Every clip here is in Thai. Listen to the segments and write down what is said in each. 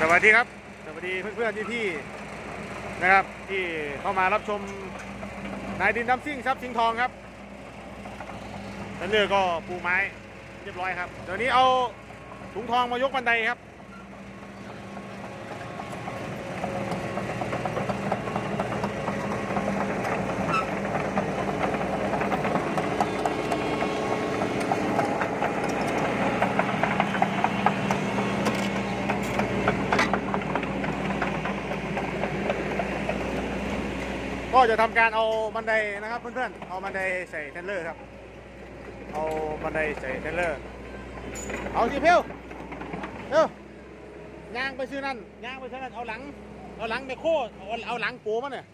สวัสดีครับ สวัสดีเพื่อนๆพี่ๆนะครับ ที่เข้ามารับชมนายดินดำซิ่งทรัพย์สิงทองครับแล้วเรือก็ปูไม้เรียบร้อยครับเดี๋ยวนี้เอาถุงทองมายกบันไดครับ ก็จะทำการเอาบันไดนะครับเพื่อนๆ เอาบันไดใส่เทเลอร์ครับ เอาบันไดใส่เทเลอร์ เอาสิเพียวเร็วย่าง ไปซื้อนั่นย่างไปซื้อนั่นเอาหลัง เอาหลังไปโค้เอาเอาหลังปูมันเนี่ย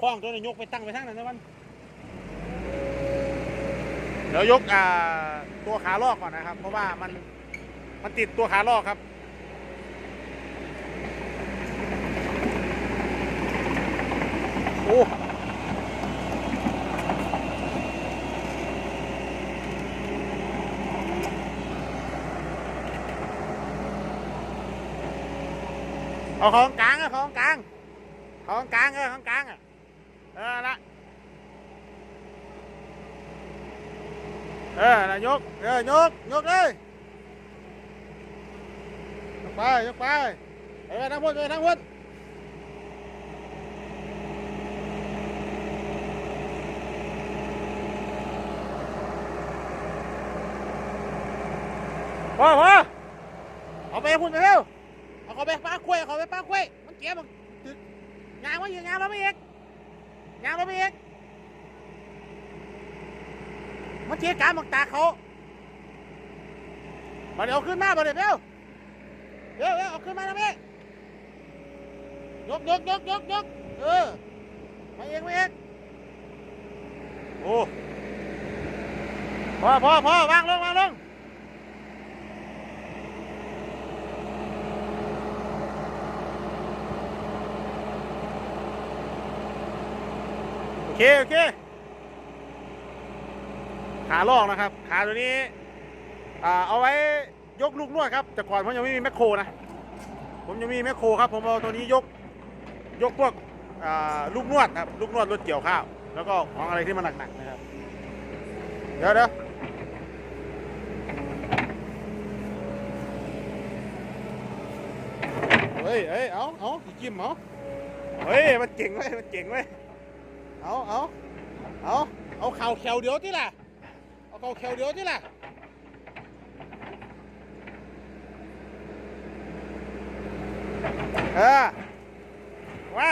คล้องตัวนี้ยกไปตั้งไปทางนั้นนะมันเดี๋ยวยกตัวขาลอกก่อนนะครับ เพราะว่ามันมันติดตัวขาลอกครับ ô. Ô, không cắn á, con cắn Con cắn á, con cắn à. Ờ, đó Ờ, là nhốt, ờ, nhốt, nhốt đi. Nhốt bay, nhốt bay. Để đang quân, đang quân ดพอพอเอาไปคุณไปเร็วเอาเขาไปป้ากล้วยเอาเขาไปป้ากล้วยมันเก็บมันตึกยางมันอยู่ยางเราไม่เอกยางเราไม่เอกมันเจี๊ยการมันตาเขามาเดี๋ยวเอาขึ้นมามาเดี๋ยวเร็วเร็วเร็วเอาขึ้นมาทำไมยกยกยกยกยกเออมาเองมาเองโอ้พอพอพอวางลงวางลง โอ เค โอเค ขาลอกนะครับ ขาตัวนี้เอาไว้ยกลูกนวดครับ แต่ก่อนผมยังไม่มีแมคโครนะ ผมยังมีแมคโครครับ ผมเอาตัวนี้ยก ยกพวกลูกนวดครับ ลูกนวดรถเกี่ยวข้าว แล้วก็ของอะไรที่มันหนักๆนะครับ เดี๋ยวเดี๋ยวเฮ้ยเฮ้ยเอาเอาอีกจิ้มเอาเฮ้ย มันเก่งเว้ย มันเก่งเว้ย เอาเอาเอาเอาเข่าแขวเดียวที่ล่ะ เอาเข่าแขวเดียวที่ล่ะเออมา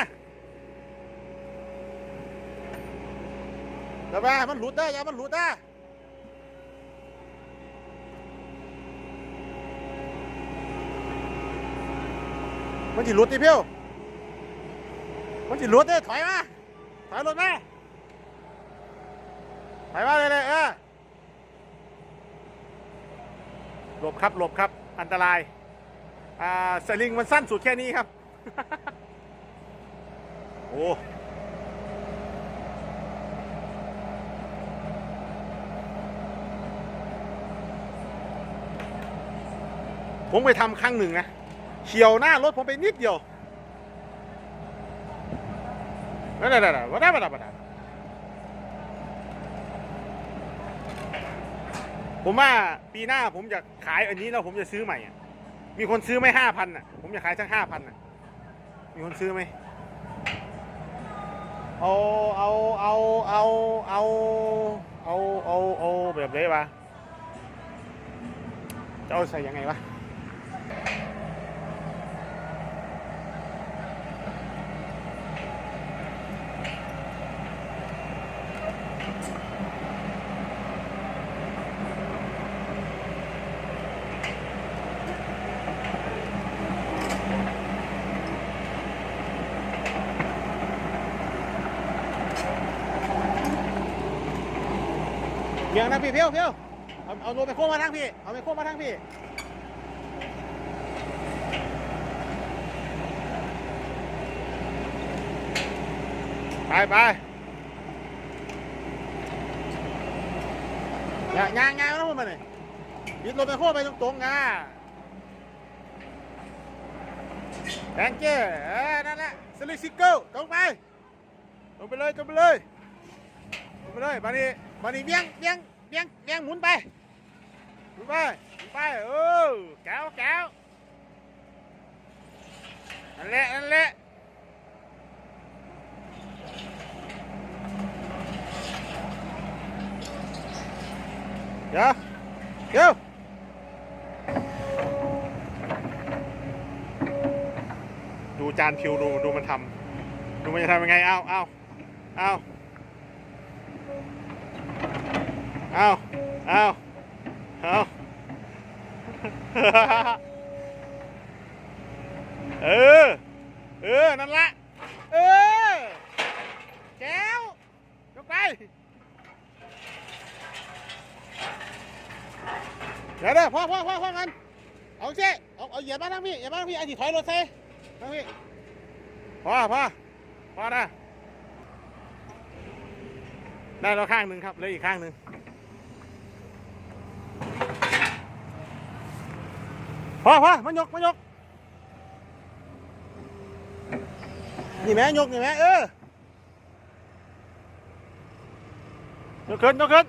เดี๋ยวมามันหลุดได้อยามันหลุดได้มันจะหลุดดิเพียวมันจะหลุดได้ถอยมา ถอยรถมาถอยมาเลยเลยเออหลบครับหลบครับ อันตราย อ่าสลิงมันสั้นสุดแค่นี้ครับ โอ้ผมไปทำครั้งหนึ่งนะเฉียวหน้ารถผมไปนิดเดียว นั่นนั่นนั่นวัดได้วัดได้วัดได้ผมว่าปีหน้าผมจะขายอันนี้แล้วผมจะซื้อใหม่อะมีคนซื้อไหมห้าพันอะ ผมจะขายสักห้าพันอะ มีคนซื้อไหม เอา เอา เอา เอา เอา เอา เอา เอาแบบไหนวะ จะเอาใส่ยังไงวะ เดี๋ยวนะพี่เพียวเพียวเอาเอาโนไปโค้งมาทางพี่ เอาไปโค้งมาทางพี่ ไปไปอย่างางงางแล้วพวกมันเลยยึดรถไปโค้งไปตรงๆงาแบงเก้นั่นแหละสลิซิเกิลตรงไป ตรงไปเลยตรงไปเลย ไปเลยมานี่มานี่เบี้ยงเบี้ยงเบี้ยงเบี้ยงหมุนไปหมุนไปหมุนไปเออแก้วแก้วนั่นแหละนั่นแหละเดี๋ยวเดี๋ยวดูจานพิวดูดูมันทำดูมันจะทำยังไงเอาเอาเอา เอาเอาเอาเออ เออ นั่นละ เออ แก้วยกไป เดี๋ยวเดี๋ยวพ่อพ่อพ่อพ่อกัน เอาเช่เอาเอาเหยียบมาทางพี่ เหยียบมาทางพี่ไอ้ที่ถอยรถเซ่ทางพี่ พ่อพ่อพ่อนะได้แล้วข้างหนึ่งครับเหลืออีกข้างหนึ่ง พ่อพ่อมันยกมันยก นี่แม่ยกนี่แม่เออยกขึ้นยกขึ้น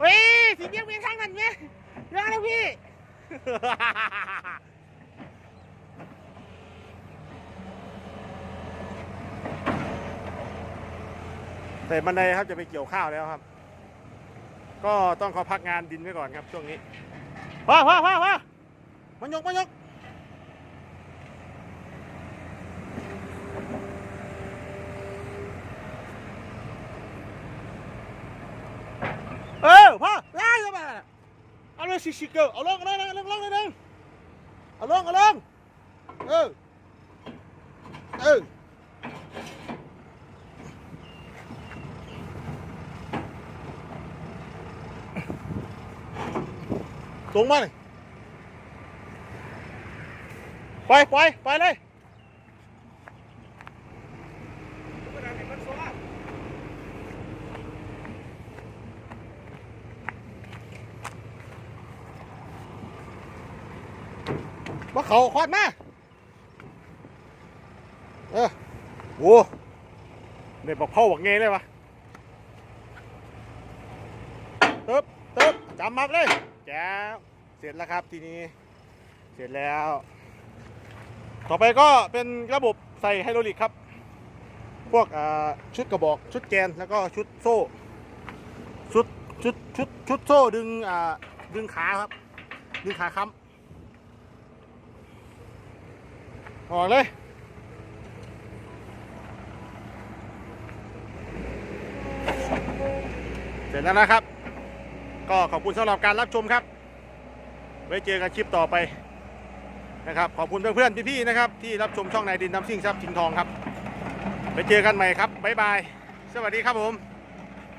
เฮ้ยสีเบี้ยเบี้ยข้างนั้นแม่ยังแล้วพี่เสร็จบันไดครับจะไปเกี่ยวข้าวแล้วครับ ก็ต้องขอพักงานดินไว้ก่อนครับช่วงนี้ว้าวว้าว้ามันยกมันยกเออพ่อไล่เข้ามาเอาเลยชิชิเกอร์เอาลงเอาลงเอาลงเไปไปไปเลยมาเขาควันมา เออโว้เนี่ยบอกพ่อบอกเงยเลยวะเติบเติบจำมับเลยแจ้เสร็จแล้วครับทีนี้ เสร็จแล้ว ต่อไปก็เป็นระบบใส่ไฮดรอลิกครับ พวกชุดกระบอกชุดแกนแล้วก็ชุดโซ่ ชุดชุดชุดชุดโซ่ดึงดึงขาครับ ดึงขาค้ำออกเลยเสร็จแล้วนะครับ ก็ขอบคุณสำหรับการรับชมครับ ไว้เจอกันคลิปต่อไป นะครับขอบคุณเพื่อนๆพี่ๆนะครับที่รับชมช่องนายดินน้ำซิ่งทรัพย์ชิงทองครับ ไปเจอกันใหม่ครับบ๊ายบาย สวัสดีครับผม